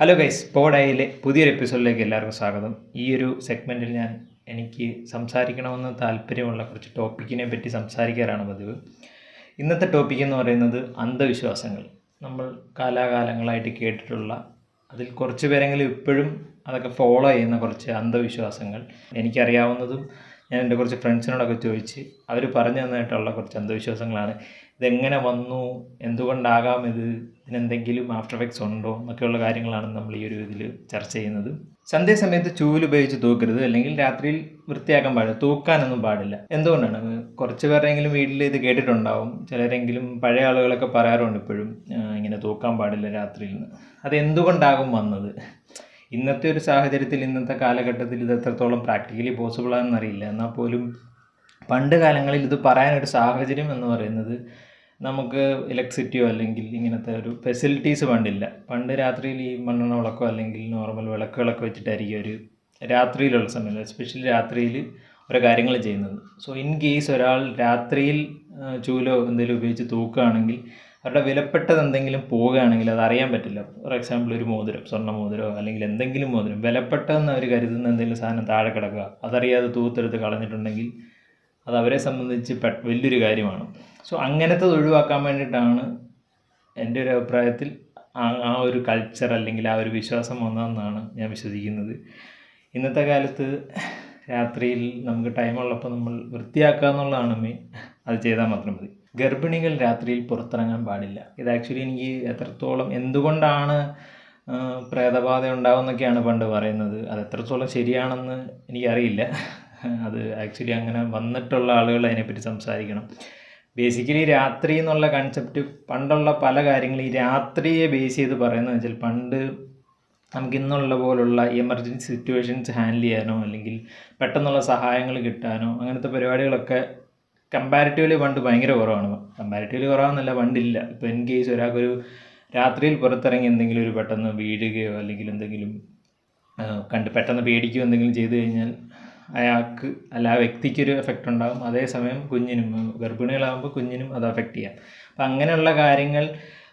Hello guys പോഡായിലെ പുതിയൊരു എപ്പിസോഡിലേക്ക് എല്ലാവർക്കും സ്വാഗതം. ഈ ഒരു സെഗ്മെന്റിൽ ഞാൻ എനിക്ക് സംസാരിക്കണമെന്ന് താല്പര്യമുള്ള കുറച്ച് ടോപ്പിക്കിനെ പറ്റി സംസാരിക്കാറാണ് പതിവ്. ഇന്നത്തെ ടോപ്പിക് എന്ന് പറയുന്നത് അന്ധവിശ്വാസങ്ങൾ. നമ്മൾ കാലാകാലങ്ങളായിട്ട് കേട്ടിട്ടുള്ള അതിൽ കുറച്ച് പേരെങ്കിലും ഇപ്പോഴും അതൊക്കെ ഫോളോ ചെയ്യുന്ന കുറച്ച് അന്ധവിശ്വാസങ്ങൾ. എനിക്കറിയാവുന്നതും ഞാൻ എന്റെ കുറച്ച് ഫ്രണ്ട്സിനോടൊക്കെ ചോദിച്ച് അവർ പറഞ്ഞു തന്നിട്ടുള്ള കുറച്ച് അന്ധവിശ്വാസങ്ങളാണ്. ഇതെങ്ങനെ വന്നു? എന്തുകൊണ്ടാകാം ഇത്? ഇതിനെന്തെങ്കിലും ആഫ്റ്റർ എഫക്ട്സ് ഉണ്ടോ? എന്നൊക്കെയുള്ള കാര്യങ്ങളാണ് നമ്മൾ ഈ ഒരു ഇതിൽ ചർച്ച ചെയ്യുന്നത്. സന്ധ്യാസമയത്ത് ചൂൽ ഉപയോഗിച്ച് തൂക്കരുത് അല്ലെങ്കിൽ രാത്രിയിൽ വൃത്തിയാക്കാൻ പാടില്ല. തൂക്കാനൊന്നും പാടില്ല. എന്തുകൊണ്ടാണ്? കുറച്ച് പേരെങ്കിലും വീട്ടിൽ ഇത് കേട്ടിട്ടുണ്ടാവും. ചിലരെങ്കിലും പഴയ ആളുകളൊക്കെ പറയാറുണ്ട് ഇപ്പോഴും ഇങ്ങനെ തൂക്കാൻ പാടില്ല രാത്രിയിൽ നിന്ന് അത് എന്തുകൊണ്ടാകും വന്നത്? ഇന്നത്തെ ഒരു സാഹചര്യത്തിൽ ഇന്നത്തെ കാലഘട്ടത്തിൽ ഇത് എത്രത്തോളം പ്രാക്ടിക്കലി പോസിബിൾ ആണെന്നറിയില്ല. എന്നാൽ പോലും പണ്ട് കാലങ്ങളിൽ ഇത് പറയാനൊരു സാഹചര്യം എന്ന് പറയുന്നത് നമുക്ക് ഇലക്ട്രിസിറ്റിയോ അല്ലെങ്കിൽ ഇങ്ങനത്തെ ഒരു ഫെസിലിറ്റീസ് പണ്ടില്ല പണ്ട് രാത്രിയിൽ ഈ മണ്ണെണ്ണ വിളക്കോ അല്ലെങ്കിൽ നോർമൽ വിളക്കുകളൊക്കെ വെച്ചിട്ടായിരിക്കും ഒരു രാത്രിയിലുള്ള സമയം എസ്പെഷ്യലി രാത്രിയിൽ ഓരോ കാര്യങ്ങൾ ചെയ്യുന്നത്. സോ ഇൻ കേസ് ഒരാൾ രാത്രിയിൽ ചൂലോ എന്തെങ്കിലും ഉപയോഗിച്ച് തൂക്കുകയാണെങ്കിൽ അവരുടെ വിലപ്പെട്ടത് എന്തെങ്കിലും പോവുകയാണെങ്കിൽ അത് അറിയാൻ പറ്റില്ല. ഫോർ എക്സാമ്പിൾ ഒരു മോതിരം സ്വർണ മോതിരമോ അല്ലെങ്കിൽ എന്തെങ്കിലും മോതിരം. വിലപ്പെട്ടതെന്ന് അവർ കരുതുന്ന എന്തെങ്കിലും സാധനം താഴെ കിടക്കുക. അതറിയാതെ തൂത്തെടുത്ത് കളഞ്ഞിട്ടുണ്ടെങ്കിൽ അത് അവരെ സംബന്ധിച്ച് വലിയൊരു കാര്യമാണ്. സോ അങ്ങനത്തെ ഒഴിവാക്കാൻ വേണ്ടിയിട്ടാണ് എന്റെ ഒരു അഭിപ്രായത്തിൽ ആ ഒരു കൾച്ചർ അല്ലെങ്കിൽ ആ ഒരു വിശ്വാസം വന്നതെന്നാണ് ഞാൻ വിശ്വസിക്കുന്നത്. ഇന്നത്തെ കാലത്ത് രാത്രിയിൽ നമുക്ക് ടൈമുള്ളപ്പോൾ നമ്മൾ വൃത്തിയാക്കുക എന്നുള്ളതാണ് മെയിൻ അത് ചെയ്താൽ മാത്രം മതി. ഗർഭിണികൾ രാത്രിയിൽ പുറത്തിറങ്ങാൻ പാടില്ല. ഇത് ആക്ച്വലി എനിക്ക് എത്രത്തോളം എന്തുകൊണ്ടാണ് പ്രേതബാധ ഉണ്ടാവുമെന്നൊക്കെയാണ് പണ്ട് പറയുന്നത്. അത് എത്രത്തോളം ശരിയാണെന്ന് എനിക്കറിയില്ല. അത് ആക്ച്വലി അങ്ങനെ വന്നിട്ടുള്ള ആളുകൾ അതിനെപ്പറ്റി സംസാരിക്കണം. ബേസിക്കലി രാത്രി എന്നുള്ള കൺസെപ്റ്റ് പണ്ടുള്ള പല കാര്യങ്ങളും ഈ രാത്രിയെ ബേസ് ചെയ്ത് പറയുന്നത് വെച്ചാൽ പണ്ട് നമുക്ക് ഇന്നുള്ള പോലുള്ള എമർജൻസി സിറ്റുവേഷൻസ് ഹാൻഡിൽ ചെയ്യാനോ അല്ലെങ്കിൽ പെട്ടെന്നുള്ള സഹായങ്ങൾ കിട്ടാനോ അങ്ങനത്തെ പരിപാടികളൊക്കെ കമ്പാരിറ്റീവ്ലി പണ്ട് ഭയങ്കര കുറവാണ്. കമ്പാരിറ്റീവ്ലി കുറവാണെന്നല്ല പണ്ടില്ല. ഇപ്പോൾ ഇൻ കേസ് ഒരാൾക്കൊരു രാത്രിയിൽ പുറത്തിറങ്ങി എന്തെങ്കിലും ഒരു പെട്ടെന്ന് വീഴുകയോ അല്ലെങ്കിൽ എന്തെങ്കിലും കണ്ട് പെട്ടെന്ന് പേടിക്കുകയോ എന്തെങ്കിലും ചെയ്തു കഴിഞ്ഞാൽ അയാൾക്ക് അല്ല ആ വ്യക്തിക്കൊരു എഫക്റ്റ് ഉണ്ടാകും. അതേസമയം കുഞ്ഞിനും ഗർഭിണികളാകുമ്പോൾ കുഞ്ഞിനും അത് അഫക്റ്റ് ചെയ്യാം. അപ്പം അങ്ങനെയുള്ള കാര്യങ്ങൾ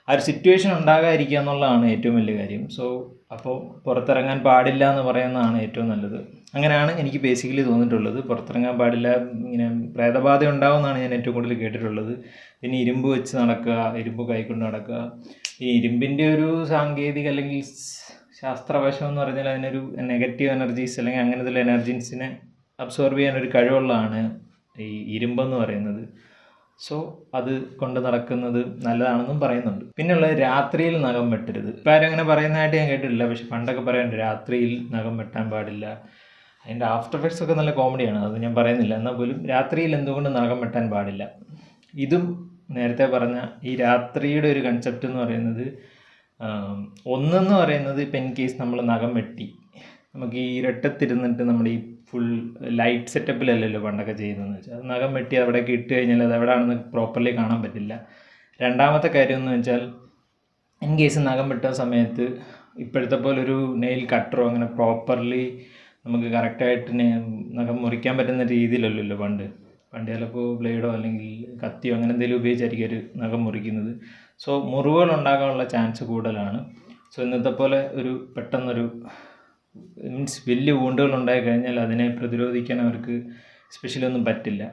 ആ ഒരു സിറ്റുവേഷൻ ഉണ്ടാകാതിരിക്കുക എന്നുള്ളതാണ് ഏറ്റവും വലിയ കാര്യം. സോ അപ്പോൾ പുറത്തിറങ്ങാൻ പാടില്ല എന്ന് പറയുന്നതാണ് ഏറ്റവും നല്ലത്. അങ്ങനെയാണ് എനിക്ക് ബേസിക്കലി തോന്നിയിട്ടുള്ളത്. പുറത്തിറങ്ങാൻ പാടില്ല ഇങ്ങനെ പ്രേതബാധ ഉണ്ടാവുമെന്നാണ് ഞാൻ ഏറ്റവും കൂടുതൽ കേട്ടിട്ടുള്ളത്. പിന്നെ ഇരുമ്പ് വെച്ച് നടക്കുക ഇരുമ്പ് കൈക്കൊണ്ട് നടക്കുക. ഈ ഇരുമ്പിന്റെ ഒരു സാങ്കേതിക അല്ലെങ്കിൽ ശാസ്ത്രവശം എന്ന് പറഞ്ഞാൽ അതിനൊരു നെഗറ്റീവ് എനർജീസ് അല്ലെങ്കിൽ അങ്ങനത്തെ എനർജീസിനെ അബ്സോർബ് ചെയ്യാൻ ഒരു കഴിവുള്ളതാണ് ഈ ഇരുമ്പെന്ന് പറയുന്നത്. സോ അത് കൊണ്ട് നടക്കുന്നത് നല്ലതാണെന്നും പറയുന്നുണ്ട്. പിന്നെയുള്ളത് രാത്രിയിൽ നഖം വെട്ടരുത്. ഇപ്പം അങ്ങനെ പറയുന്നതായിട്ട് ഞാൻ കേട്ടിട്ടില്ല. പക്ഷെ പണ്ടൊക്കെ പറയാനുണ്ട് രാത്രിയിൽ നഖം വെട്ടാൻ പാടില്ല. അതിന്റെ ആഫ്റ്റർ എഫക്ട്സ് ഒക്കെ നല്ല കോമഡിയാണ് അത് ഞാൻ പറയുന്നില്ല. എന്നാൽ പോലും രാത്രിയിൽ എന്തുകൊണ്ട് നഖം വെട്ടാൻ പാടില്ല? ഇതും നേരത്തെ പറഞ്ഞ ഈ രാത്രിയുടെ ഒരു കൺസെപ്റ്റ് എന്ന് പറയുന്നത് ഒന്നെന്ന് പറയുന്നത് ഇപ്പം ഇൻ കേസ് നമ്മൾ നഖം വെട്ടി. നമുക്ക് ഈ ഇരട്ടത്തിരുന്നിട്ട് നമ്മുടെ ഈ ഫുൾ ലൈറ്റ് സെറ്റപ്പിലല്ലല്ലോ പണ്ടൊക്കെ ചെയ്യുന്നതെന്ന് വെച്ചാൽ അത് നഖം വെട്ടി അവിടെയൊക്കെ ഇട്ട് കഴിഞ്ഞാൽ അത് എവിടെയാണെന്ന് പ്രോപ്പർലി കാണാൻ പറ്റില്ല. രണ്ടാമത്തെ കാര്യം എന്ന് വെച്ചാൽ ഇൻ കേസ് നഖം വെട്ടുന്ന സമയത്ത് ഇപ്പോഴത്തെ പോലെ ഒരു നെയിൽ കട്ടറോ അങ്ങനെ പ്രോപ്പർലി നമുക്ക് കറക്റ്റായിട്ട് നഖം മുറിക്കാൻ പറ്റുന്ന രീതിയിലല്ലല്ലോ പണ്ട്. പണ്ട് ചിലപ്പോൾ ബ്ലേഡോ അല്ലെങ്കിൽ കത്തിയോ അങ്ങനെ എന്തെങ്കിലും ഉപയോഗിച്ചായിരിക്കും ഒരു നഖം മുറിക്കുന്നത്. സോ മുറിവുകൾ ഉണ്ടാകാനുള്ള ചാൻസ് കൂടുതലാണ്. സോ ഇന്നത്തെ പോലെ ഒരു പെട്ടെന്നൊരു മീൻസ് വലിയ വൂണ്ടുകൾ ഉണ്ടായി കഴിഞ്ഞാൽ അതിനെ പ്രതിരോധിക്കാൻ അവർക്ക് സ്പെഷ്യലി ഒന്നും പറ്റില്ല.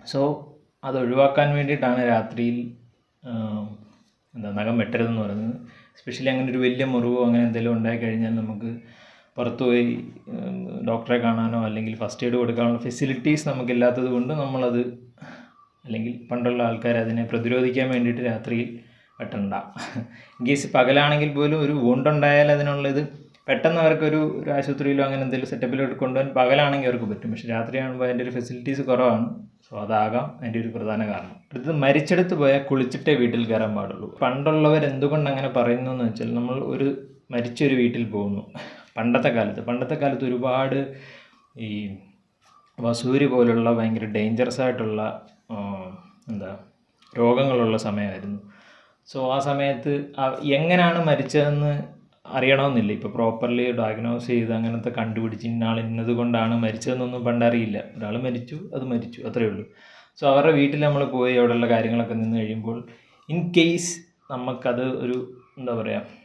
സോ അത് ഒഴിവാക്കാൻ വേണ്ടിയിട്ടാണ് രാത്രിയിൽ എന്താ നഖം വെട്ടരുതെന്ന് പറയുന്നത്. സ്പെഷ്യലി അങ്ങനെ ഒരു വലിയ മുറിവോ അങ്ങനെ എന്തെങ്കിലും ഉണ്ടായി കഴിഞ്ഞാൽ നമുക്ക് പുറത്തുപോയി ഡോക്ടറെ കാണാനോ അല്ലെങ്കിൽ ഫസ്റ്റ് എയ്ഡ് കൊടുക്കാനുള്ള ഫെസിലിറ്റീസ് നമുക്കില്ലാത്തത് കൊണ്ട് നമ്മളത് അല്ലെങ്കിൽ പണ്ടുള്ള ആൾക്കാർ അതിനെ പ്രതിരോധിക്കാൻ വേണ്ടിയിട്ട് രാത്രിയിൽ വെട്ടണ്ട. ഇൻ കേസ് പകലാണെങ്കിൽ പോലും ഒരു വൂണ്ടുണ്ടായാൽ അതിനുള്ളത് പെട്ടെന്ന് അവർക്കൊരു ഒരു ആശുപത്രിയിലോ അങ്ങനെ എന്തെങ്കിലും സെറ്റപ്പിലോ കൊണ്ടുപോകാൻ പകലാണെങ്കിൽ അവർക്ക് പറ്റും. പക്ഷെ രാത്രിയാകുമ്പോൾ അതിന്റെ ഒരു ഫെസിലിറ്റീസ് കുറവാണ്. സോ അതാകാം അതിന്റെ ഒരു പ്രധാന കാരണം. അടുത്തത് മരിച്ചെടുത്ത് പോയാൽ കുളിച്ചിട്ടേ വീട്ടിൽ കയറാൻ പാടുള്ളൂ. പണ്ടുള്ളവർ എന്തുകൊണ്ട് അങ്ങനെ പറയുന്നു എന്ന് വെച്ചാൽ നമ്മൾ ഒരു മരിച്ചൊരു വീട്ടിൽ പോകുന്നു. പണ്ടത്തെ കാലത്ത്. പണ്ടത്തെ കാലത്ത് ഒരുപാട് ഈ വസൂരി പോലുള്ള ഭയങ്കര ഡേഞ്ചറസ് ആയിട്ടുള്ള എന്താ രോഗങ്ങളുള്ള സമയമായിരുന്നു. സോ ആ സമയത്ത് എങ്ങനെയാണ് മരിച്ചതെന്ന് അറിയണമെന്നില്ല. ഇപ്പോൾ പ്രോപ്പർലി ഡയഗ്നോസ് ചെയ്ത് അങ്ങനത്തെ കണ്ടുപിടിച്ച് ഇന്നാൾ ഇന്നത് കൊണ്ടാണ് മരിച്ചതെന്നൊന്നും പണ്ടറിയില്ല ഒരാൾ മരിച്ചു അത് മരിച്ചു അത്രയേ ഉള്ളൂ. സോ അവരുടെ വീട്ടിൽ നമ്മൾ പോയി അവിടെയുള്ള കാര്യങ്ങളൊക്കെ നിന്ന് കഴിയുമ്പോൾ ഇൻ കേസ് നമുക്കത് ഒരു എന്താ പറയുക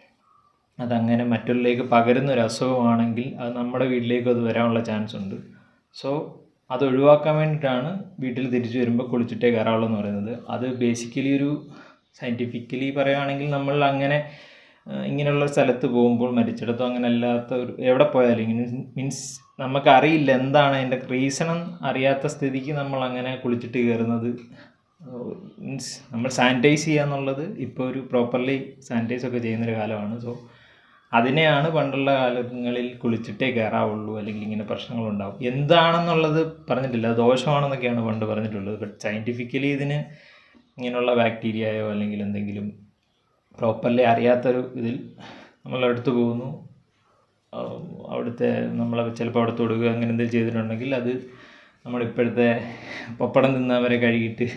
അതങ്ങനെ മറ്റുള്ളിലേക്ക് പകരുന്ന ഒരു അസുഖമാണെങ്കിൽ അത് നമ്മുടെ വീട്ടിലേക്ക് അത് വരാനുള്ള ചാൻസ് ഉണ്ട്. സോ അത് ഒഴിവാക്കാൻ വേണ്ടിയിട്ടാണ് വീട്ടിൽ തിരിച്ചു വരുമ്പോൾ കുളിച്ചിട്ടേ കയറാവുള്ളൂ എന്ന് പറയുന്നത്. അത് ബേസിക്കലി ഒരു സയന്റിഫിക്കലി പറയുകയാണെങ്കിൽ നമ്മൾ അങ്ങനെ ഇങ്ങനെയുള്ള സ്ഥലത്ത് പോകുമ്പോൾ മരിച്ചിടത്തോ അങ്ങനെ അല്ലാത്ത ഒരു എവിടെ പോയാലും മീൻസ് നമുക്കറിയില്ല എന്താണ് അതിന്റെ റീസൺ അറിയാത്ത സ്ഥിതിക്ക് നമ്മൾ അങ്ങനെ കുളിച്ചിട്ട് കയറുന്നത്. മീൻസ് നമ്മൾ സാനിറ്റൈസ് ചെയ്യുക എന്നുള്ളത് ഇപ്പോൾ ഒരു പ്രോപ്പർലി സാനിറ്റൈസ് ഒക്കെ ചെയ്യുന്നൊരു കാലമാണ്. സോ അതിനെയാണ് പണ്ടുള്ള കാലങ്ങളിൽ കുളിച്ചിട്ടേ കയറാവുള്ളൂ അല്ലെങ്കിൽ ഇങ്ങനെ പ്രശ്നങ്ങൾ ഉണ്ടാവും എന്താണെന്നുള്ളത് പറഞ്ഞിട്ടില്ല. ദോഷമാണെന്നൊക്കെയാണ് പണ്ട് പറഞ്ഞിട്ടുള്ളത്. ബട്ട് സയന്റിഫിക്കലി ഇതിന് ഇങ്ങനെയുള്ള ബാക്ടീരിയയോ അല്ലെങ്കിൽ എന്തെങ്കിലും പ്രോപ്പർലി അറിയാത്തൊരു ഇതിൽ നമ്മൾ അടുത്ത് പോകുന്നു. അവിടുത്തെ നമ്മൾ ചിലപ്പോൾ അവിടെ തൊടുക അങ്ങനെ എന്തെങ്കിലും ചെയ്തിട്ടുണ്ടെങ്കിൽ അത് നമ്മളിപ്പോഴത്തെ പപ്പടം തിന്നവരെ കഴുകിയിട്ട്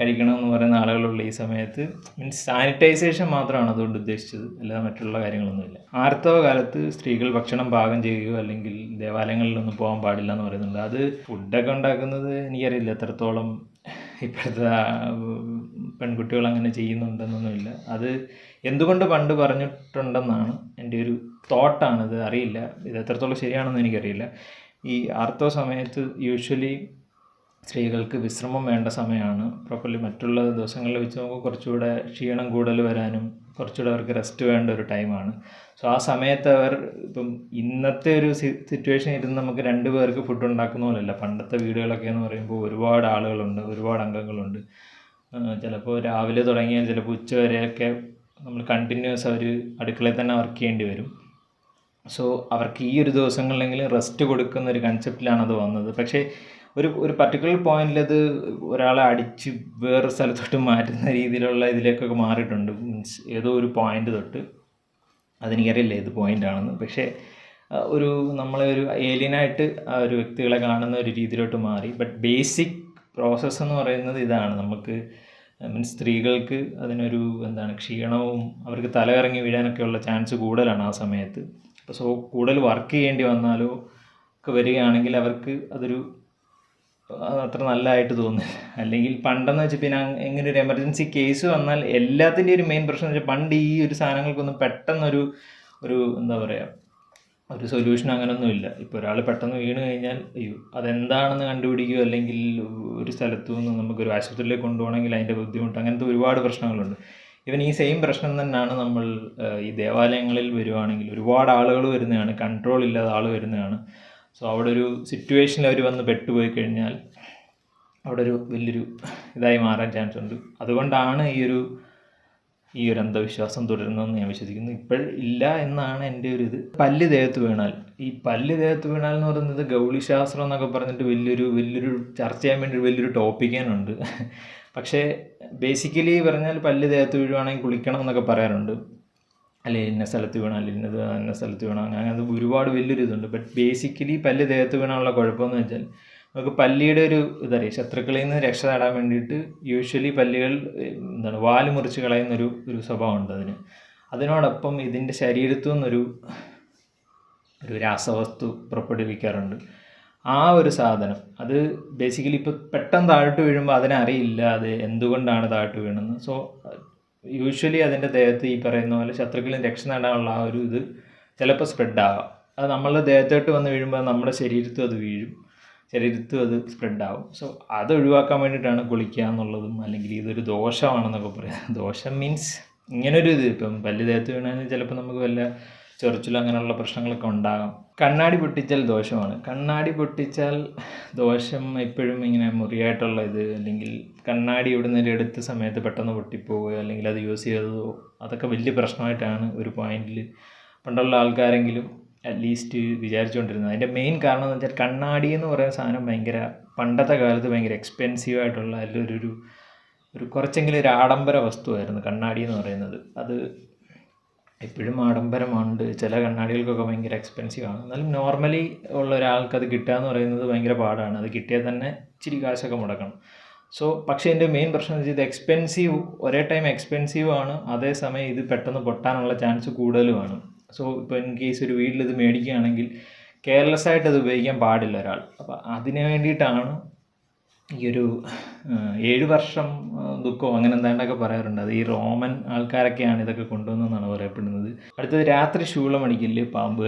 കഴിക്കണമെന്ന് പറയുന്ന ആളുകളുള്ള ഈ സമയത്ത് മീൻസ് സാനിറ്റൈസേഷൻ മാത്രമാണ് അതുകൊണ്ട് ഉദ്ദേശിച്ചത്. അല്ലാതെ മറ്റുള്ള കാര്യങ്ങളൊന്നുമില്ല. ആർത്തവ കാലത്ത് സ്ത്രീകൾ ഭക്ഷണം പാകം ചെയ്യുകയോ അല്ലെങ്കിൽ ദേവാലയങ്ങളിലൊന്നും പോകാൻ പാടില്ല എന്ന് പറയുന്നുണ്ട്. അത് ഫുഡൊക്കെ ഉണ്ടാക്കുന്നത് എനിക്കറിയില്ല. എത്രത്തോളം ഇപ്പോഴത്തെ പെൺകുട്ടികൾ അങ്ങനെ ചെയ്യുന്നുണ്ടെന്നൊന്നുമില്ല. അത് എന്തുകൊണ്ട് പണ്ട് പറഞ്ഞിട്ടുണ്ടെന്നാണ് എന്റെ ഒരു തോട്ടാണിത് അറിയില്ല. ഇത് എത്രത്തോളം ശരിയാണെന്ന് എനിക്കറിയില്ല. ഈ ആർത്തവ സമയത്ത് യൂഷ്വലി സ്ത്രീകൾക്ക് വിശ്രമം വേണ്ട സമയമാണ്. പ്രോപ്പർലി മറ്റുള്ള ദിവസങ്ങളിൽ വെച്ച് നോക്കുമ്പോൾ കുറച്ചുകൂടെ ക്ഷീണം കൂടുതൽ വരാനും കുറച്ചുകൂടെ അവർക്ക് റെസ്റ്റ് വേണ്ട ഒരു ടൈമാണ് സോ ആ സമയത്ത് അവർ ഇപ്പം ഇന്നത്തെ ഒരു സിറ്റുവേഷൻ ഇരുന്ന് നമുക്ക് രണ്ട് പേർക്ക് ഫുഡ് ഉണ്ടാക്കുന്ന പോലെയല്ല. പണ്ടത്തെ വീടുകളൊക്കെ എന്ന് പറയുമ്പോൾ ഒരുപാട് ആളുകളുണ്ട് ഒരുപാട് അംഗങ്ങളുണ്ട്. ചിലപ്പോൾ രാവിലെ തുടങ്ങിയാൽ ചിലപ്പോൾ ഉച്ച വരെയൊക്കെ നമ്മൾ കണ്ടിന്യൂസ് അവർ അടുക്കളയിൽ തന്നെ വർക്ക് ചെയ്യേണ്ടി വരും. സോ അവർക്ക് ഈ ഒരു ദിവസങ്ങളിലെങ്കിലും റെസ്റ്റ് കൊടുക്കുന്ന ഒരു കൺസെപ്റ്റിലാണ് അത് വന്നത്. പക്ഷേ ഒരു ഒരു പർട്ടിക്കുലർ പോയിന്റിൽ അത് ഒരാളെ അടിച്ച് വേറെ സ്ഥലത്തോട്ട് മാറ്റുന്ന രീതിയിലുള്ള ഇതിലേക്കൊക്കെ മാറിയിട്ടുണ്ട്. മീൻസ് ഏതോ ഒരു പോയിന്റ് തൊട്ട്. അതെനിക്കറിയില്ല ഏത് പോയിന്റ് ആണെന്ന്. പക്ഷേ ഒരു നമ്മളെ ഒരു ഏലിയനായിട്ട് ആ ഒരു വ്യക്തികളെ കാണുന്ന ഒരു രീതിയിലോട്ട് മാറി. ബട്ട് ബേസിക് പ്രോസസ്സ് എന്ന് പറയുന്നത് ഇതാണ്. നമുക്ക് മീൻസ് സ്ത്രീകൾക്ക് അതിനൊരു എന്താണ് ക്ഷീണവും അവർക്ക് തലകറങ്ങി വീഴാനൊക്കെയുള്ള ചാൻസ് കൂടുതലാണ് ആ സമയത്ത്. അപ്പോൾ സോ കൂടുതൽ വർക്ക് ചെയ്യേണ്ടി വന്നാലോ ഒക്കെ വരികയാണെങ്കിൽ അവർക്ക് അതൊരു അത് അത്ര നല്ലതായിട്ട് തോന്നുന്നില്ല. അല്ലെങ്കിൽ പണ്ടെന്ന് വെച്ചാൽ പിന്നെ എങ്ങനെ ഒരു എമർജൻസി കേസ് വന്നാൽ എല്ലാത്തിന്റെ ഒരു മെയിൻ പ്രശ്നം വെച്ചാൽ പണ്ട് ഈ ഒരു സാധനങ്ങൾക്കൊന്നും പെട്ടെന്നൊരു ഒരു എന്താ പറയുക ഒരു സൊല്യൂഷൻ അങ്ങനൊന്നും ഇല്ല. ഇപ്പോൾ ഒരാൾ പെട്ടെന്ന് വീണ് കഴിഞ്ഞാൽ അയ്യോ അതെന്താണെന്ന് കണ്ടുപിടിക്കുകയോ അല്ലെങ്കിൽ ഒരു സ്ഥലത്തു നിന്ന് നമുക്കൊരു ആശുപത്രിയിലേക്ക് കൊണ്ടുപോകണമെങ്കിൽ അതിന്റെ ബുദ്ധിമുട്ട് അങ്ങനത്തെ ഒരുപാട് പ്രശ്നങ്ങളുണ്ട്. ഇവൻ ഈ സെയിം പ്രശ്നം തന്നെയാണ് നമ്മൾ ഈ ദേവാലയങ്ങളിൽ വരുവാണെങ്കിൽ ഒരുപാട് ആളുകൾ വരുന്നതാണ് കൺട്രോൾ ഇല്ലാതെ ആൾ വരുന്നതാണ്. സോ അവിടെ ഒരു സിറ്റുവേഷനിൽ അവർ വന്ന് പെട്ടുപോയി കഴിഞ്ഞാൽ അവിടെ ഒരു വലിയൊരു ഇതായി മാറാൻ ചാൻസ് ഉണ്ട്. അതുകൊണ്ടാണ് ഈ ഒരു ഈ ഒരു അന്ധവിശ്വാസം തുടരുന്നതെന്ന് ഞാൻ വിശ്വസിക്കുന്നു. ഇപ്പോൾ ഇല്ല എന്നാണ് എന്റെ ഒരു ഇത്. പല്ല് ദേഹത്ത് വീണാൽ ഈ പല്ല് ദേഹത്ത് വീണാൽ എന്ന് പറയുന്നത് ഗൗളിശാസ്ത്രം എന്നൊക്കെ പറഞ്ഞിട്ട് വലിയൊരു വലിയൊരു ചർച്ച ചെയ്യാൻ വേണ്ടി വലിയൊരു ടോപ്പിക് ഉണ്ട് പക്ഷേ ബേസിക്കലി പറഞ്ഞാൽ പല്ല് ദേഹത്ത് വീഴുവാണെങ്കിൽ കുളിക്കണം എന്നൊക്കെ പറയാറുണ്ട്. അല്ലെ ഇന്ന സ്ഥലത്ത് വീണാൽ ഇന്നത് ഇന്ന സ്ഥലത്ത് വീണാൽ അങ്ങനെ അത് ഒരുപാട് വലിയൊരു ഇതുണ്ട്. ബട്ട് ബേസിക്കലി പല്ല് ദേഹത്ത് വീണാനുള്ള കുഴപ്പമെന്ന് വെച്ചാൽ നമുക്ക് പല്ലിയുടെ ഒരു ഇതറിയാം ശത്രുക്കളിൽ നിന്ന് രക്ഷ നേടാൻ വേണ്ടിയിട്ട് യൂഷ്വലി പല്ലുകൾ എന്താണ് വാൽ മുറിച്ച് കളയുന്നൊരു ഒരു സ്വഭാവമുണ്ട് അതിന്. അതിനോടൊപ്പം ഇതിന്റെ ശരീരത്തു നിന്നൊരു ഒരു രാസവസ്തു പുറപ്പെടുവിക്കാറുണ്ട്. ആ ഒരു സാധനം അത് ബേസിക്കലി ഇപ്പോൾ പെട്ടെന്ന് താഴോട്ട് വീഴുമ്പോൾ അതിനറിയില്ല അത് എന്തുകൊണ്ടാണ് താഴോട്ട് വീണെന്ന്. സോ യൂഷ്വലി അതിന്റെ ദേഹത്ത് ഈ പറയുന്ന പോലെ ശത്രുക്കളിൽ രക്ഷ നേടാനുള്ള ആ ഒരു ഇത് ചിലപ്പോൾ സ്പ്രെഡ് ആവാം. അത് നമ്മളുടെ ദേഹത്തോട്ട് വന്ന് വീഴുമ്പോൾ നമ്മുടെ ശരീരത്തും അത് വീഴും. ശരീരത്തും അത് സ്പ്രെഡ് ആവും. സോ അത് ഒഴിവാക്കാൻ വേണ്ടിയിട്ടാണ് കുളിക്കുക എന്നുള്ളതും അല്ലെങ്കിൽ ഇതൊരു ദോഷമാണെന്നൊക്കെ പറയാം. ദോഷം മീൻസ് ഇങ്ങനൊരു ഇത്. ഇപ്പം പല്ല് ദേഹത്ത് വീണാൽ ചിലപ്പോൾ നമുക്ക് വല്ല ചൊറിച്ചിലോ അങ്ങനെയുള്ള പ്രശ്നങ്ങളൊക്കെ ഉണ്ടാകാം. കണ്ണാടി പൊട്ടിച്ചാൽ ദോഷമാണ്. കണ്ണാടി പൊട്ടിച്ചാൽ ദോഷം എപ്പോഴും ഇങ്ങനെ മുറിയായിട്ടുള്ള ഇത് അല്ലെങ്കിൽ കണ്ണാടി ഇവിടുന്ന് എടുത്ത സമയത്ത് പെട്ടെന്ന് പൊട്ടിപ്പോവുകയോ അല്ലെങ്കിൽ അത് യൂസ് ചെയ്തതോ അതൊക്കെ വലിയ പ്രശ്നമായിട്ടാണ് ഒരു പോയിന്റിൽ പണ്ടുള്ള ആൾക്കാരെങ്കിലും അറ്റ്ലീസ്റ്റ് വിചാരിച്ചുകൊണ്ടിരുന്നത്. അതിന്റെ മെയിൻ കാരണം എന്ന് വെച്ചാൽ കണ്ണാടി എന്ന് പറയുന്ന സാധനം ഭയങ്കര പണ്ടത്തെ കാലത്ത് ഭയങ്കര എക്സ്പെൻസീവ് ആയിട്ടുള്ള അതിലൊരു ഒരു ഒരു കുറച്ചെങ്കിലും ഒരു ആഡംബര വസ്തുവായിരുന്നു കണ്ണാടി എന്ന് പറയുന്നത്. അത് ഇപ്പോഴും ആഡംബരമുണ്ട്. ചില കണ്ണാടികൾക്കൊക്കെ ഭയങ്കര എക്സ്പെൻസീവ് ആണ്. എന്നാലും നോർമലി ഉള്ള ഒരാൾക്ക് അത് കിട്ടുക എന്ന് പറയുന്നത് ഭയങ്കര പാടാണ്. അത് കിട്ടിയാൽ തന്നെ ഇച്ചിരി കാശൊക്കെ മുടക്കണം. സോ പക്ഷേ എന്റെ മെയിൻ പ്രശ്നം എന്ന് വെച്ചാൽ ഇത് എക്സ്പെൻസീവ് ഒരേ ടൈം എക്സ്പെൻസീവ് ആണ്. അതേസമയം ഇത് പെട്ടെന്ന് പൊട്ടാനുള്ള ചാൻസ് കൂടുതലുമാണ്. സോ ഇപ്പോൾ ഇൻ കേസ് ഒരു വീട്ടിൽ ഇത് മേടിക്കുകയാണെങ്കിൽ കെയർലെസ് ആയിട്ട് അത് ഉപയോഗിക്കാൻ പാടില്ല ഒരാൾ. അപ്പോൾ അതിന് വേണ്ടിയിട്ടാണ് ഈ ഒരു ഏഴ് വർഷം ദുഃഖമോ അങ്ങനെ എന്താണ്ടൊക്കെ പറയാറുണ്ട്. അത് ഈ റോമൻ ആൾക്കാരൊക്കെയാണ് ഇതൊക്കെ കൊണ്ടുവന്നതെന്നാണ് പറയപ്പെടുന്നത്. അടുത്തത് രാത്രി ശൂളം അടിക്കില്ല പാമ്പ്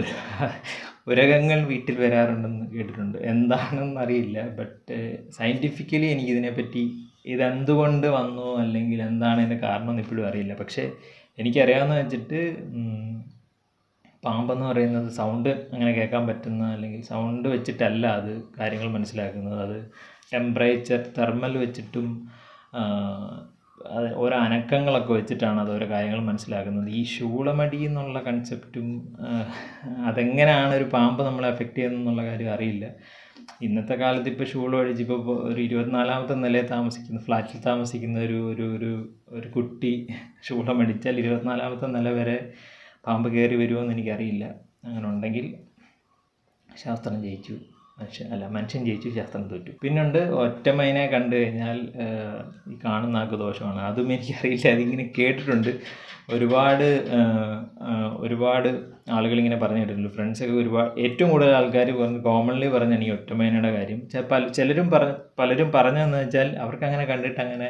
ഉരകങ്ങൾ വീട്ടിൽ വരാറുണ്ടെന്ന് കേട്ടിട്ടുണ്ട്. എന്താണെന്ന് അറിയില്ല. ബട്ട് സയന്റിഫിക്കലി എനിക്കിതിനെപ്പറ്റി ഇതെന്തുകൊണ്ട് വന്നു? അല്ലെങ്കിൽ എന്താണ് ഇതിന്റെ കാരണം എന്ന് ഇപ്പോഴും അറിയില്ല. പക്ഷേ എനിക്കറിയാമെന്ന് വെച്ചിട്ട് പാമ്പെന്ന് പറയുന്നത് സൗണ്ട് അങ്ങനെ കേൾക്കാൻ പറ്റുന്ന അല്ലെങ്കിൽ സൗണ്ട് വെച്ചിട്ടല്ല അത് കാര്യങ്ങൾ മനസ്സിലാക്കുന്നത്. അത് ടെമ്പറേച്ചർ തെർമൽ വെച്ചിട്ടും അത് ഓരോ അനക്കങ്ങളൊക്കെ വെച്ചിട്ടാണ് അത് ഓരോ കാര്യങ്ങൾ മനസ്സിലാക്കുന്നത്. ഈ ശൂളമടി എന്നുള്ള കൺസെപ്റ്റും അതെങ്ങനെയാണ് ഒരു പാമ്പ് നമ്മളെ എഫക്റ്റ് ചെയ്യുന്നതെന്നുള്ള കാര്യം അറിയില്ല. ഇന്നത്തെ കാലത്ത് ഇപ്പോൾ ഷൂൾ ഒഴിച്ച് ഇപ്പോൾ ഒരു ഇരുപത്തിനാലാമത്തെ നിലയിൽ താമസിക്കുന്ന ഫ്ലാറ്റിൽ താമസിക്കുന്ന ഒരു ഒരു ഒരു ഒരു കുട്ടി ശൂളമടിച്ചാൽ ഇരുപത്തിനാലാമത്തെ നില വരെ പാമ്പ് കയറി വരുമോ എന്ന് എനിക്കറിയില്ല. അങ്ങനെ ഉണ്ടെങ്കിൽ ശാസ്ത്രം ജയിച്ചു. മനുഷ്യൻ അല്ല മനുഷ്യൻ ജയിച്ചു ശാസ്ത്രം തോറ്റു. പിന്നുണ്ട് ഒറ്റമൈനെ കണ്ടു കഴിഞ്ഞാൽ ഈ കാണുന്ന ആൾക്ക് ദോഷമാണ് അതും എനിക്കറിയില്ല അതിങ്ങനെ കേട്ടിട്ടുണ്ട്. ഒരുപാട് ഒരുപാട് ആളുകൾ ഇങ്ങനെ പറഞ്ഞു കേട്ടിട്ടുണ്ട് ഫ്രണ്ട്സൊക്കെ ഒരുപാട് ഏറ്റവും കൂടുതൽ ആൾക്കാർ പറഞ്ഞ് കോമൺലി പറഞ്ഞാണ് ഈ ഒറ്റമൈനയുടെ കാര്യം. പല ചിലരും പറ പലരും പറഞ്ഞതെന്ന് വെച്ചാൽ അവർക്ക് അങ്ങനെ കണ്ടിട്ട് അങ്ങനെ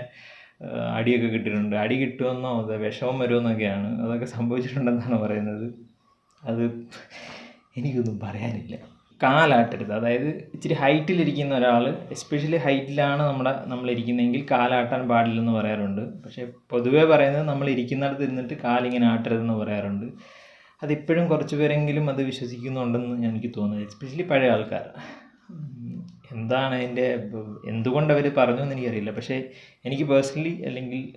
അടിയൊക്കെ കിട്ടിയിട്ടുണ്ട്. അടി കിട്ടുമെന്നോ അത് വിഷമം വരുമെന്നൊക്കെയാണ്. അതൊക്കെ സംഭവിച്ചിട്ടുണ്ടെന്നാണ് പറയുന്നത്. അത് എനിക്കൊന്നും പറയാനില്ല. കാലാട്ടരുത്. അതായത് ഇച്ചിരി ഹൈറ്റിലിരിക്കുന്ന ഒരാൾ എസ്പെഷ്യലി ഹൈറ്റിലാണ് നമ്മുടെ നമ്മളിരിക്കുന്നതെങ്കിൽ കാലാട്ടാൻ പാടില്ലെന്ന് പറയാറുണ്ട്. പക്ഷേ പൊതുവേ പറയുന്നത് നമ്മൾ ഇരിക്കുന്നിടത്ത് ഇരുന്നിട്ട് കാലിങ്ങനെ ആട്ടരുതെന്ന് പറയാറുണ്ട്. അതിപ്പോഴും കുറച്ച് പേരെങ്കിലും അത് വിശ്വസിക്കുന്നുണ്ടെന്ന് എനിക്ക് തോന്നുന്നത് എസ്പെഷ്യലി പഴയ ആൾക്കാർ. എന്താണ് അതിന്റെ എന്തുകൊണ്ട് അവർ പറഞ്ഞു എന്ന് എനിക്കറിയില്ല. പക്ഷേ എനിക്ക് പേഴ്സണലി അല്ലെങ്കിൽ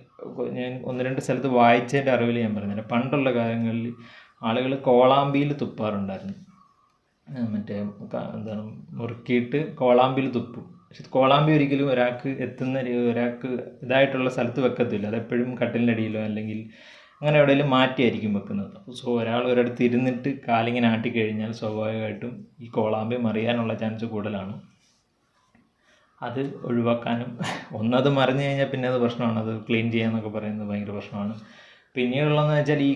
ഞാൻ ഒന്ന് രണ്ട് സ്ഥലത്ത് വായിച്ചതിന്റെ അറിവിൽ ഞാൻ പറഞ്ഞുതരാം. പണ്ടുള്ള കാലങ്ങളിൽ ആളുകൾ കോളാമ്പിയിൽ തുപ്പാറുണ്ടായിരുന്നു. മറ്റേ എന്താണ് മുറുക്കിയിട്ട് കോളാമ്പിയിൽ തുപ്പും. പക്ഷെ കോളാമ്പി ഒരിക്കലും ഒരാൾക്ക് എത്തുന്ന ഒരാൾക്ക് ഇതായിട്ടുള്ള സ്ഥലത്ത് വെക്കത്തില്ല. അതെപ്പോഴും കട്ടിലിന്റെ അടിയിലോ അല്ലെങ്കിൽ അങ്ങനെ എവിടെയെങ്കിലും മാറ്റിയായിരിക്കും വെക്കുന്നത്. അപ്പോൾ സോ ഒരാൾ ഒരിടത്ത് ഇരുന്നിട്ട് കാലിങ്ങനെ ആട്ടിക്കഴിഞ്ഞാൽ സ്വാഭാവികമായിട്ടും ഈ കോളാമ്പി മറിയാനുള്ള ചാൻസ് കൂടുതലാണ്. അത് ഒഴിവാക്കാനും ഒന്നത് മറിഞ്ഞു കഴിഞ്ഞാൽ പിന്നെ അത് പ്രശ്നമാണ്. അത് ക്ലീൻ ചെയ്യാന്നൊക്കെ പറയുന്നത് ഭയങ്കര പ്രശ്നമാണ്. പിന്നീടുള്ളതെന്ന് വെച്ചാൽ ഈ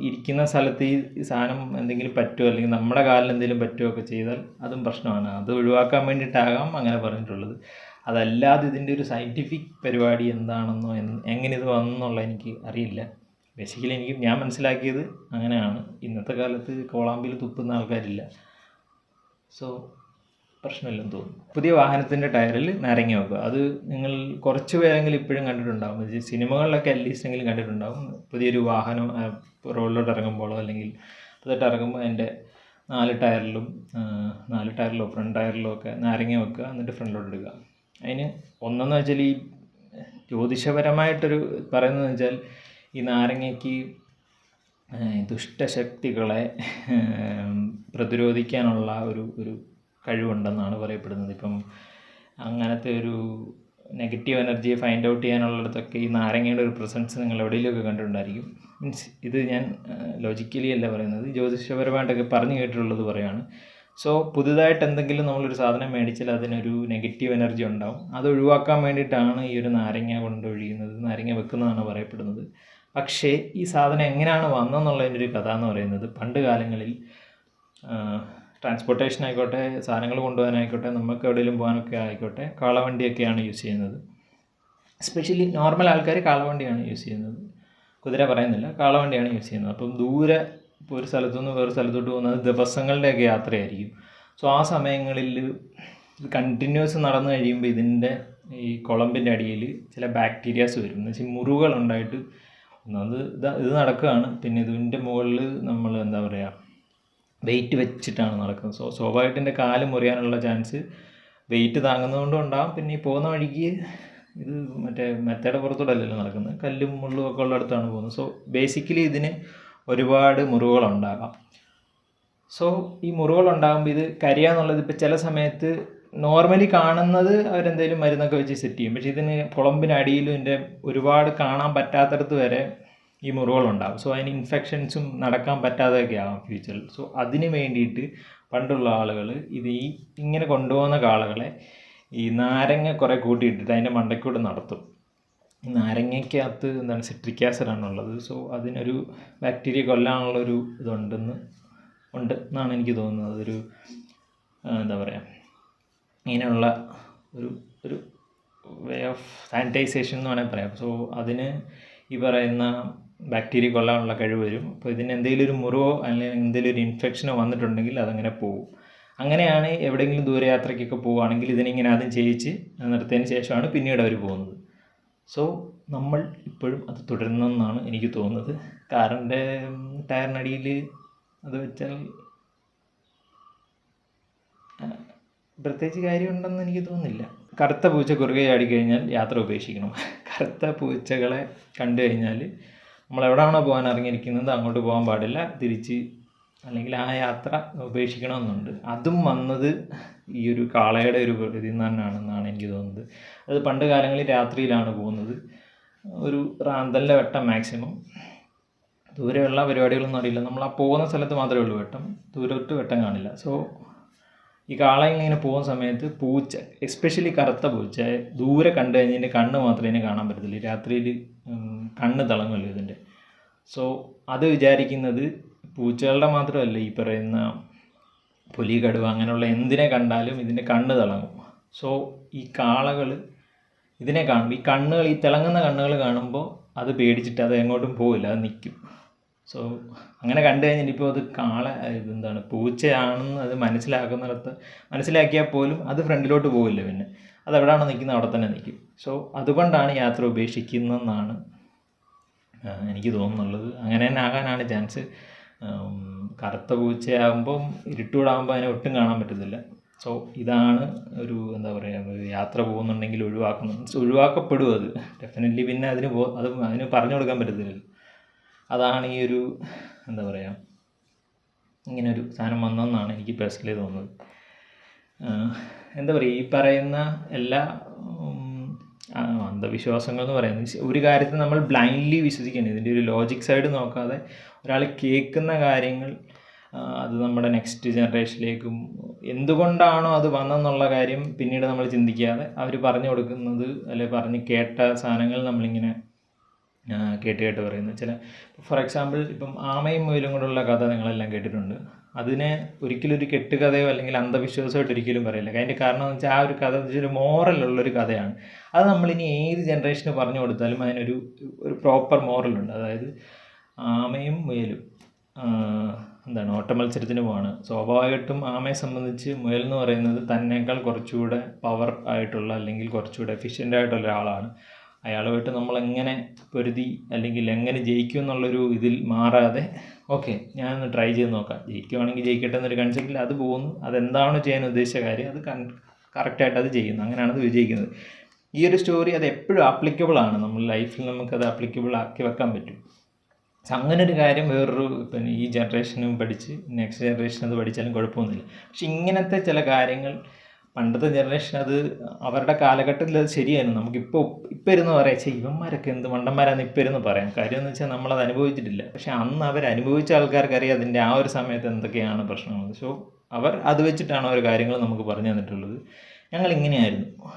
ഇരിക്കുന്ന സ്ഥലത്ത് ഈ സാധനം എന്തെങ്കിലും പറ്റുമോ? അല്ലെങ്കിൽ നമ്മുടെ കാലിൽ എന്തെങ്കിലും പറ്റുമോ ഒക്കെ ചെയ്താൽ അതും പ്രശ്നമാണ്. അത് ഒഴിവാക്കാൻ വേണ്ടിയിട്ടാകാം അങ്ങനെ പറഞ്ഞിട്ടുള്ളത്. അതല്ലാതെ ഇതിന്റെ ഒരു സയന്റിഫിക് പരിപാടി എന്താണെന്നോ എങ്ങനെ ഇത് വന്നെന്നുള്ള എനിക്ക് അറിയില്ല. ബേസിക്കലി എനിക്ക് ഞാൻ മനസ്സിലാക്കിയത് അങ്ങനെയാണ്. ഇന്നത്തെ കാലത്ത് കോളാമ്പിയിൽ തുപ്പുന്ന ആൾക്കാരില്ല. സോ പ്രശ്നമില്ലെന്ന് തോന്നുന്നു. പുതിയ വാഹനത്തിന്റെ ടയറിൽ നാരങ്ങ വെക്കുക അത് നിങ്ങൾ കുറച്ച് പേരെങ്കിലും ഇപ്പോഴും കണ്ടിട്ടുണ്ടാകും സിനിമകളിലൊക്കെ അറ്റ്ലീസ്റ്റ് എങ്കിലും കണ്ടിട്ടുണ്ടാകും പുതിയൊരു വാഹനം റോഡിലോട്ട് ഇറങ്ങുമ്പോഴോ അല്ലെങ്കിൽ പുതിയിട്ട് ഇറങ്ങുമ്പോൾ അതിന്റെ നാല് ടയറിലും നാല് ടയറിലോ ഫ്രണ്ട് ടയറിലോ ഒക്കെ നാരങ്ങ വെക്കുക എന്നിട്ട് ഫ്രണ്ടിലോട്ട് എടുക്കുക അതിന് ഒന്നെന്ന് വെച്ചാൽ ഈ ജ്യോതിഷപരമായിട്ടൊരു പറയുന്നത് വെച്ചാൽ ഈ നാരങ്ങയ്ക്ക് ദുഷ്ടശക്തികളെ പ്രതിരോധിക്കാനുള്ള ഒരു ഒരു കഴിവുണ്ടെന്നാണ് പറയപ്പെടുന്നത്. ഇപ്പം അങ്ങനത്തെ ഒരു നെഗറ്റീവ് എനർജിയെ ഫൈൻഡ് ഔട്ട് ചെയ്യാനുള്ളിടത്തൊക്കെ ഈ നാരങ്ങയുടെ ഒരു പ്രസൻസ് നിങ്ങൾ എവിടെയെങ്കിലുമൊക്കെ കണ്ടിട്ടുണ്ടായിരിക്കും? മീൻസ് ഇത് ഞാൻ ലോജിക്കലി അല്ല പറയുന്നത് ജ്യോതിഷപരമായിട്ടൊക്കെ പറഞ്ഞു കേട്ടിട്ടുള്ളത് പറയുകയാണ് സോ പുതുതായിട്ട് എന്തെങ്കിലും നമ്മളൊരു സാധനം മേടിച്ചാൽ അതിനൊരു നെഗറ്റീവ് എനർജി ഉണ്ടാവും. അത് ഒഴിവാക്കാൻ വേണ്ടിയിട്ടാണ് ഈ ഒരു നാരങ്ങ കൊണ്ടൊഴിയുന്നത് നാരങ്ങ വെക്കുന്നതാണ് പറയപ്പെടുന്നത്. പക്ഷേ ഈ സാധനം എങ്ങനെയാണ് വന്നതെന്നുള്ളതിന്റെ ഒരു കഥ എന്ന് പറയുന്നത് പണ്ട് കാലങ്ങളിൽ ട്രാൻസ്പോർട്ടേഷൻ ആയിക്കോട്ടെ സാധനങ്ങൾ കൊണ്ടുപോകാനായിക്കോട്ടെ നമുക്ക് എവിടെയെങ്കിലും പോകാനൊക്കെ ആയിക്കോട്ടെ കാളവണ്ടിയൊക്കെയാണ് യൂസ് ചെയ്യുന്നത്. എസ്പെഷ്യലി നോർമൽ ആൾക്കാർ കാളവണ്ടിയാണ് യൂസ് ചെയ്യുന്നത്. കുതിര പറയുന്നില്ല കാളവണ്ടിയാണ് യൂസ് ചെയ്യുന്നത്. അപ്പം ദൂരെ ഇപ്പോൾ ഒരു സ്ഥലത്തുനിന്ന് വേറെ സ്ഥലത്തോട്ട് പോകുന്നത് ദിവസങ്ങളുടെയൊക്കെ യാത്രയായിരിക്കും. സോ ആ സമയങ്ങളിൽ കണ്ടിന്യൂസ് നടന്നു കഴിയുമ്പോൾ ഇതിന്റെ ഈ കുളമ്പിന്റെ അടിയിൽ ചില ബാക്ടീരിയാസ് വരും. എന്ന് വെച്ചാൽ മുറിവുകളുണ്ടായിട്ട് ഒന്നാമത് ഇത് ഇത് നടക്കുകയാണ്. പിന്നെ ഇതിന്റെ മുകളിൽ നമ്മൾ എന്താ പറയുക വെയിറ്റ് വെച്ചിട്ടാണ് നടക്കുന്നത്. സോ സ്വാഭാവികമായിട്ട് എന്റെ കാൽ മുറിയാനുള്ള ചാൻസ് വെയിറ്റ് താങ്ങുന്നതുകൊണ്ടും ഉണ്ടാകും പിന്നെ ഈ പോകുന്ന വഴിക്ക് ഇത് മറ്റേ മെത്തയുടെ പുറത്തൂടല്ലല്ലോ നടക്കുന്നത്. കല്ലും മുള്ളും ഒക്കെ ഉള്ളിടത്താണ് പോകുന്നത്. സോ ബേസിക്കലി ഇതിന് ഒരുപാട് മുറിവുകളുണ്ടാകാം സോ ഈ മുറിവുകളുണ്ടാകുമ്പോൾ ഇത് കരിയാന്നുള്ളത് ഇപ്പോൾ ചില സമയത്ത് നോർമലി കാണുന്നത് അവരെന്തെങ്കിലും മരുന്നൊക്കെ വെച്ച് സെറ്റ് ചെയ്യും. പക്ഷേ ഇതിന് പുളമ്പിനടിയിലും ഇതിന്റെ ഒരുപാട് കാണാൻ പറ്റാത്തടത്ത് വരെ ഈ മുറിവുകളുണ്ടാകും സോ അതിന് ഇൻഫെക്ഷൻസും നടക്കാൻ പറ്റാതെയൊക്കെ ആകും ഫ്യൂച്ചറിൽ സോ അതിന് വേണ്ടിയിട്ട് പണ്ടുള്ള ആളുകൾ ഇത് ഈ ഇങ്ങനെ കൊണ്ടുപോകുന്ന കാളകളെ ഈ നാരങ്ങ കുറേ കൂട്ടിയിട്ടിട്ട് അതിന്റെ മണ്ടയ്ക്കൂടെ നടത്തും. നാരങ്ങയ്ക്കകത്ത് എന്താണ് സിട്രിക് ആസിഡാണുള്ളത് സോ അതിനൊരു ബാക്ടീരിയ കൊല്ലാനുള്ളൊരു ഇതുണ്ടെന്ന് ഉണ്ട് എന്നാണ് എനിക്ക് തോന്നുന്നത്. അതൊരു എന്താ പറയുക ഇങ്ങനെയുള്ള ഒരു ഒരു വേ ഓഫ് സാനിറ്റൈസേഷൻ എന്ന് വേണമെങ്കിൽ പറയാം. സോ അതിന് ഈ പറയുന്ന ബാക്ടീരിയ കൊല്ലാനുള്ള കഴിവ് വരും. അപ്പോൾ ഇതിന് എന്തെങ്കിലും ഒരു മുറിവോ അല്ലെങ്കിൽ എന്തെങ്കിലും ഒരു ഇൻഫെക്ഷനോ വന്നിട്ടുണ്ടെങ്കിൽ അതങ്ങനെ പോകും. അങ്ങനെയാണ് എവിടെയെങ്കിലും ദൂരയാത്രയ്ക്കൊക്കെ പോവുകയാണെങ്കിൽ ഇതിനിങ്ങനെ ആദ്യം ചെയ്യിച്ച് നിർത്തിയതിന് ശേഷമാണ് പിന്നീട് അവർ പോകുന്നത്. സോ നമ്മൾ ഇപ്പോഴും അത് തുടരുന്നെന്നാണ് എനിക്ക് തോന്നുന്നത്. കാറിന്റെ ടയറിനടിയിൽ അത് വെച്ചാൽ പ്രത്യേകിച്ച് കാര്യമുണ്ടെന്ന് എനിക്ക് തോന്നുന്നില്ല. കറുത്ത പൂച്ച കുറുകെ ചാടിക്കഴിഞ്ഞാൽ യാത്ര ഉപേക്ഷിക്കണം. കറുത്ത പൂച്ചകളെ കണ്ടു കഴിഞ്ഞാൽ നമ്മൾ എവിടെയാണോ പോകാൻ ഇറങ്ങിയിരിക്കുന്നത് അങ്ങോട്ട് പോകാൻ പാടില്ല. തിരിച്ച് അല്ലെങ്കിൽ ആ യാത്ര ഉപേക്ഷിക്കണമെന്നുണ്ട്. അതും വന്നത് ഈ ഒരു കാളയുടെ ഒരു ഇതിൽ നിന്ന് തന്നെയാണെന്നാണ് എനിക്ക് തോന്നുന്നത്. അത് പണ്ട് കാലങ്ങളിൽ രാത്രിയിലാണ് പോകുന്നത്. ഒരു റാന്തലിന്റെ വെട്ടം മാക്സിമം. ദൂരെയുള്ള പരിപാടികളൊന്നും അറിയില്ല. നമ്മൾ ആ പോകുന്ന സ്ഥലത്ത് മാത്രമേ ഉള്ളൂ വെട്ടം. ദൂരത്ത് വെട്ടം കാണില്ല. സോ ഈ കാള ഇങ്ങനെ പോകുന്ന സമയത്ത് പൂച്ച എസ്പെഷ്യലി കറുത്ത പൂച്ച ദൂരെ കണ്ടു കഴിഞ്ഞതിന്റെ കണ്ണ് മാത്രമേ കാണാൻ പറ്റത്തില്ല രാത്രിയിൽ കണ്ണ് തിളങ്ങുമല്ലോ ഇതിന്റെ. സോ അത് വിചാരിക്കുന്നത് പൂച്ചകളുടെ മാത്രമല്ല ഈ പറയുന്ന പുലി കടുവ അങ്ങനെയുള്ള എന്തിനെ കണ്ടാലും ഇതിന്റെ കണ്ണ് തിളങ്ങും. സോ ഈ കാളകൾ ഇതിനെ കാണും ഈ കണ്ണുകൾ ഈ തിളങ്ങുന്ന കണ്ണുകൾ കാണുമ്പോൾ അത് പേടിച്ചിട്ട് അത് എങ്ങോട്ടും പോവില്ല അത് നിൽക്കും സോ അങ്ങനെ കണ്ടു കഴിഞ്ഞാൽ ഇപ്പോൾ അത് കാള ഇതെന്താണ് പൂച്ചയാണെന്ന് അത് മനസ്സിലാക്കുന്നിടത്ത് മനസ്സിലാക്കിയാൽ പോലും അത് ഫ്രണ്ടിലോട്ട് പോവില്ല പിന്നെ. അത് എവിടെയാണോ നിൽക്കുന്നത് അവിടെ തന്നെ നിൽക്കും. സോ അതുകൊണ്ടാണ് യാത്ര ഉപേക്ഷിക്കുന്നതെന്നാണ് എനിക്ക് തോന്നുന്നുള്ളത്. അങ്ങനെ തന്നെ ആകാനാണ് ചാൻസ് കറുത്ത പൂച്ചയാകുമ്പം ഇരുട്ടൂടാകുമ്പോൾ അതിനെ ഒട്ടും കാണാൻ പറ്റത്തില്ല. സോ ഇതാണ് ഒരു എന്താ പറയുക യാത്ര പോകുന്നുണ്ടെങ്കിൽ ഒഴിവാക്കുന്നു ഒഴിവാക്കപ്പെടും അത്. ഡെഫിനറ്റ്ലി പിന്നെ അതിന് പോ അത് അതിന് പറഞ്ഞു കൊടുക്കാൻ പറ്റത്തില്ല. അതാണ് ഈ ഒരു എന്താ പറയുക ഇങ്ങനെ ഒരു സാധനം വന്നതെന്നാണ് എനിക്ക് പേഴ്സണലി തോന്നുന്നത്. എന്താ പറയുക ഈ പറയുന്ന എല്ലാ അന്ധവിശ്വാസങ്ങൾ എന്ന് പറയുന്നത്. ഒരു കാര്യത്തിൽ നമ്മൾ ബ്ലൈൻഡ്ലി വിശ്വസിക്കണം ഇതിന്റെ ഒരു ലോജിക് സൈഡ് നോക്കാതെ ഒരാൾ കേൾക്കുന്ന കാര്യങ്ങൾ അത് നമ്മുടെ നെക്സ്റ്റ് ജനറേഷനിലേക്കും എന്തുകൊണ്ടാണോ അത് വന്നെന്നുള്ള കാര്യം പിന്നീട് നമ്മൾ ചിന്തിക്കാതെ അവർ പറഞ്ഞു കൊടുക്കുന്നത് അല്ലെങ്കിൽ പറഞ്ഞ് കേട്ട സാധനങ്ങൾ നമ്മളിങ്ങനെ കേട്ട് കേട്ട് പറയുന്നത്. ചില ഫോർ എക്സാമ്പിൾ ഇപ്പം ആമയും മുയലും കൊണ്ടുള്ള കഥ നിങ്ങളെല്ലാം കേട്ടിട്ടുണ്ട്. അതിനെ ഒരിക്കലും ഒരു കെട്ടുകഥയോ അല്ലെങ്കിൽ അന്ധവിശ്വാസമായിട്ട് ഒരിക്കലും പറയില്ല. അതിന്റെ കാരണം എന്ന് വെച്ചാൽ ആ ഒരു കഥ ഒരു മോറലുള്ളൊരു കഥയാണ്. അത് നമ്മളിനി ഏത് ജനറേഷന് പറഞ്ഞു കൊടുത്താലും അതിനൊരു ഒരു പ്രോപ്പർ മോറലുണ്ട് അതായത് ആമയും മുയലും. എന്താണ് ഓട്ട മത്സരത്തിന് പോവാണ്. സ്വാഭാവികമായിട്ടും ആമയെ സംബന്ധിച്ച് മുയൽ എന്ന് പറയുന്നത് തന്നേക്കാൾ കുറച്ചുകൂടെ പവർ ആയിട്ടുള്ള അല്ലെങ്കിൽ കുറച്ചുകൂടെ എഫിഷ്യന്റ് ആയിട്ടുള്ള ഒരാളാണ്. അയാളുമായിട്ട് നമ്മൾ എങ്ങനെ പൊരുതി അല്ലെങ്കിൽ എങ്ങനെ ജയിക്കും എന്നുള്ളൊരു ഇതിൽ മാറാതെ ഓക്കെ ഞാനൊന്ന് ട്രൈ ചെയ്ത് നോക്കാം. ജയിക്കുവാണെങ്കിൽ ജയിക്കട്ടെ എന്നൊരു കൺസെപ്റ്റിൽ അത് പോകുന്നു. അതെന്താണോ ചെയ്യാൻ ഉദ്ദേശിച്ച കാര്യം അത് കറക്റ്റായിട്ട് അത് ചെയ്യുന്നു. അങ്ങനെയാണ് അത് വിജയിക്കുന്നത്. ഈ ഒരു സ്റ്റോറി അത് എപ്പോഴും ആപ്ലിക്കബിൾ ആണ്. നമ്മൾ ലൈഫിൽ നമുക്കത് ആപ്ലിക്കബിൾ ആക്കി വെക്കാൻ പറ്റും. അങ്ങനെ ഒരു കാര്യം വേറൊരു പിന്നെ ഈ ജനറേഷനും പഠിച്ച് നെക്സ്റ്റ് ജനറേഷൻ അത് പഠിച്ചാലും കുഴപ്പമൊന്നുമില്ല. പക്ഷെ ഇങ്ങനത്തെ ചില കാര്യങ്ങൾ പണ്ടത്തെ ജനറേഷൻ അത് അവരുടെ കാലഘട്ടത്തിൽ അത് ശരിയായിരുന്നു. നമുക്കിപ്പോൾ ഇപ്പം ഇരുന്ന് പറയാം ചേ ഇവന്മാരൊക്കെ എന്ത് മണ്ടന്മാരാന്ന് ഇപ്പം ഇരുന്ന് പറയാം. കാര്യം എന്ന് വെച്ചാൽ നമ്മളത് അനുഭവിച്ചിട്ടില്ല. പക്ഷെ അന്ന് അവർ അനുഭവിച്ച ആൾക്കാർക്കറിയാം അതിന്റെ ആ ഒരു സമയത്ത് എന്തൊക്കെയാണ് പ്രശ്നങ്ങൾ. സോ അവർ അത് വെച്ചിട്ടാണ് ഓരോ കാര്യങ്ങൾ നമുക്ക് പറഞ്ഞു തന്നിട്ടുള്ളത്. ഞങ്ങൾ ഇങ്ങനെയായിരുന്നു.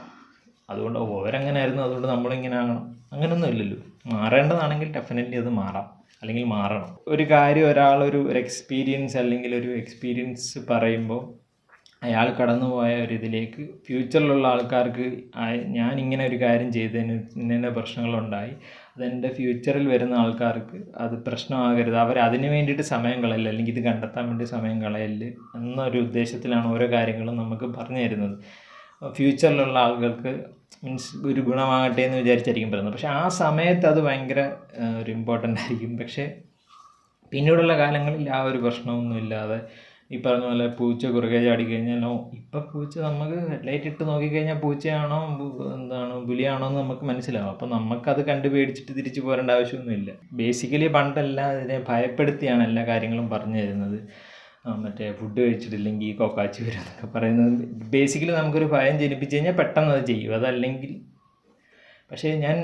അതുകൊണ്ട് ഓരങ്ങനെ ആയിരുന്നു അതുകൊണ്ട് നമ്മളിങ്ങനെ ആകണം. അങ്ങനെയൊന്നും ഇല്ലല്ലോ. മാറേണ്ടതാണെങ്കിൽ ഡെഫിനറ്റ്ലി അത് മാറാം. അല്ലെങ്കിൽ മാറണം. ഒരു കാര്യം ഒരാളൊരു ഒരു എക്സ്പീരിയൻസ് അല്ലെങ്കിൽ ഒരു എക്സ്പീരിയൻസ് പറയുമ്പോൾ അയാൾ കടന്നുപോയ ഒരു ഇതിലേക്ക് ഫ്യൂച്ചറിലുള്ള ആൾക്കാർക്ക് ഞാൻ ഇങ്ങനെ ഒരു കാര്യം ചെയ്തതിന് ഇന്ന പ്രശ്നങ്ങളുണ്ടായി. അതെന്റെ ഫ്യൂച്ചറിൽ വരുന്ന ആൾക്കാർക്ക് അത് പ്രശ്നമാകരുത്. അവർ അതിന് വേണ്ടിയിട്ട് സമയം കളയല്ല അല്ലെങ്കിൽ ഇത് കണ്ടെത്താൻ വേണ്ടി സമയം കളയല്ല എന്നൊരു ഉദ്ദേശത്തിലാണ് ഓരോ കാര്യങ്ങളും നമുക്ക് പറഞ്ഞു തരുന്നത്. ഫ്യൂച്ചറിലുള്ള ആളുകൾക്ക് മീൻസ് ഒരു ഗുണമാകട്ടെ എന്ന് വിചാരിച്ചായിരിക്കും പറയുന്നത്. പക്ഷേ ആ സമയത്ത് അത് ഭയങ്കര ഒരു ഇമ്പോർട്ടന്റ് ആയിരിക്കും. പക്ഷേ പിന്നീടുള്ള കാലങ്ങളിൽ ആ ഒരു പ്രശ്നമൊന്നും ഇല്ലാതെ ഈ പറഞ്ഞ പോലെ പൂച്ച കുറുകെ ചാടി കഴിഞ്ഞാലോ ഇപ്പം പൂച്ച നമുക്ക് ഹെഡ്ലൈറ്റ് ഇട്ട് നോക്കിക്കഴിഞ്ഞാൽ പൂച്ചയാണോ എന്താണ് പുലിയാണോ എന്ന് നമുക്ക് മനസ്സിലാവും. അപ്പം നമുക്കത് കണ്ട് പേടിച്ചിട്ട് തിരിച്ചു പോരേണ്ട ആവശ്യമൊന്നുമില്ല. ബേസിക്കലി പണ്ടെല്ലാം അതിനെ ഭയപ്പെടുത്തിയാണ് എല്ലാ കാര്യങ്ങളും പറഞ്ഞു തരുന്നത്. മറ്റേ ഫുഡ് കഴിച്ചിട്ടില്ലെങ്കിൽ കൊക്കാച്ചി വരും എന്നൊക്കെ പറയുന്നത്. ബേസിക്കലി നമുക്കൊരു ഭയം ജനിപ്പിച്ച് കഴിഞ്ഞാൽ പെട്ടെന്ന് അത് ചെയ്യും. അതല്ലെങ്കിൽ പക്ഷേ ഞാൻ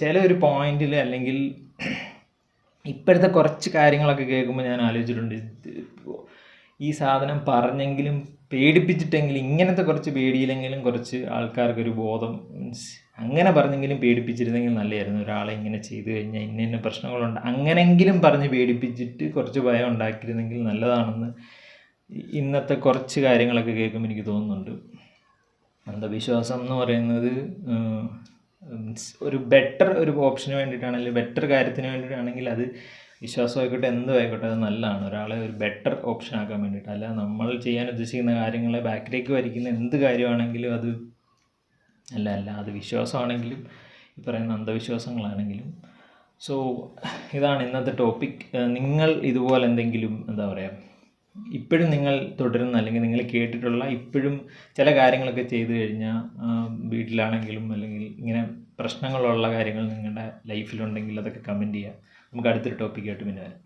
ചില ഒരു പോയിന്റിൽ അല്ലെങ്കിൽ ഇപ്പോഴത്തെ കുറച്ച് കാര്യങ്ങളൊക്കെ കേൾക്കുമ്പോൾ ഞാൻ ആലോചിച്ചിട്ടുണ്ട്. ഈ സാധനം പറഞ്ഞെങ്കിലും പേടിപ്പിച്ചിട്ടെങ്കിലും ഇങ്ങനത്തെ കുറച്ച് പേടിയില്ലെങ്കിലും കുറച്ച് ആൾക്കാർക്കൊരു ബോധം മീൻസ് അങ്ങനെ പറഞ്ഞെങ്കിലും പേടിപ്പിച്ചിരുന്നെങ്കിൽ നല്ലതായിരുന്നു. ഒരാളെ ഇങ്ങനെ ചെയ്തു കഴിഞ്ഞാൽ ഇന്ന ഇന്ന പ്രശ്നങ്ങളുണ്ട്. അങ്ങനെങ്കിലും പറഞ്ഞ് പേടിപ്പിച്ചിട്ട് കുറച്ച് ഭയം ഉണ്ടാക്കിയിരുന്നെങ്കിൽ നല്ലതാണെന്ന് ഇന്നത്തെ കുറച്ച് കാര്യങ്ങളൊക്കെ കേൾക്കുമ്പോൾ എനിക്ക് തോന്നുന്നുണ്ട്. അന്ധവിശ്വാസം എന്ന് പറയുന്നത് മീൻസ് ഒരു ബെറ്റർ ഒരു ഓപ്ഷന് വേണ്ടിയിട്ടാണെങ്കിൽ ബെറ്റർ കാര്യത്തിന് വേണ്ടിയിട്ടാണെങ്കിൽ അത് വിശ്വാസമായിക്കോട്ടെ എന്തും ആയിക്കോട്ടെ അത് നല്ലതാണ്. ഒരാളെ ഒരു ബെറ്റർ ഓപ്ഷൻ ആക്കാൻ വേണ്ടിയിട്ട്. അല്ല നമ്മൾ ചെയ്യാൻ ഉദ്ദേശിക്കുന്ന കാര്യങ്ങളെ ബാക്കിലേക്ക് വരയ്ക്കുന്ന എന്ത് കാര്യമാണെങ്കിലും അത് അല്ല അല്ല അത് വിശ്വാസമാണെങ്കിലും ഈ പറയുന്ന അന്ധവിശ്വാസങ്ങളാണെങ്കിലും. സോ ഇതാണ് ഇന്നത്തെ ടോപ്പിക് നിങ്ങൾ ഇതുപോലെ എന്തെങ്കിലും എന്താ പറയുക ഇപ്പോഴും നിങ്ങൾ തുടരുന്ന അല്ലെങ്കിൽ നിങ്ങൾ കേട്ടിട്ടുള്ള ഇപ്പോഴും ചില കാര്യങ്ങളൊക്കെ ചെയ്തു കഴിഞ്ഞാൽ വീട്ടിലാണെങ്കിലും അല്ലെങ്കിൽ ഇങ്ങനെ പ്രശ്നങ്ങളുള്ള കാര്യങ്ങൾ നിങ്ങളുടെ ലൈഫിലുണ്ടെങ്കിൽ അതൊക്കെ കമന്റ് ചെയ്യുക. നമുക്ക് അടുത്തൊരു ടോപ്പിക്കായിട്ട് പിന്നെ വരാം.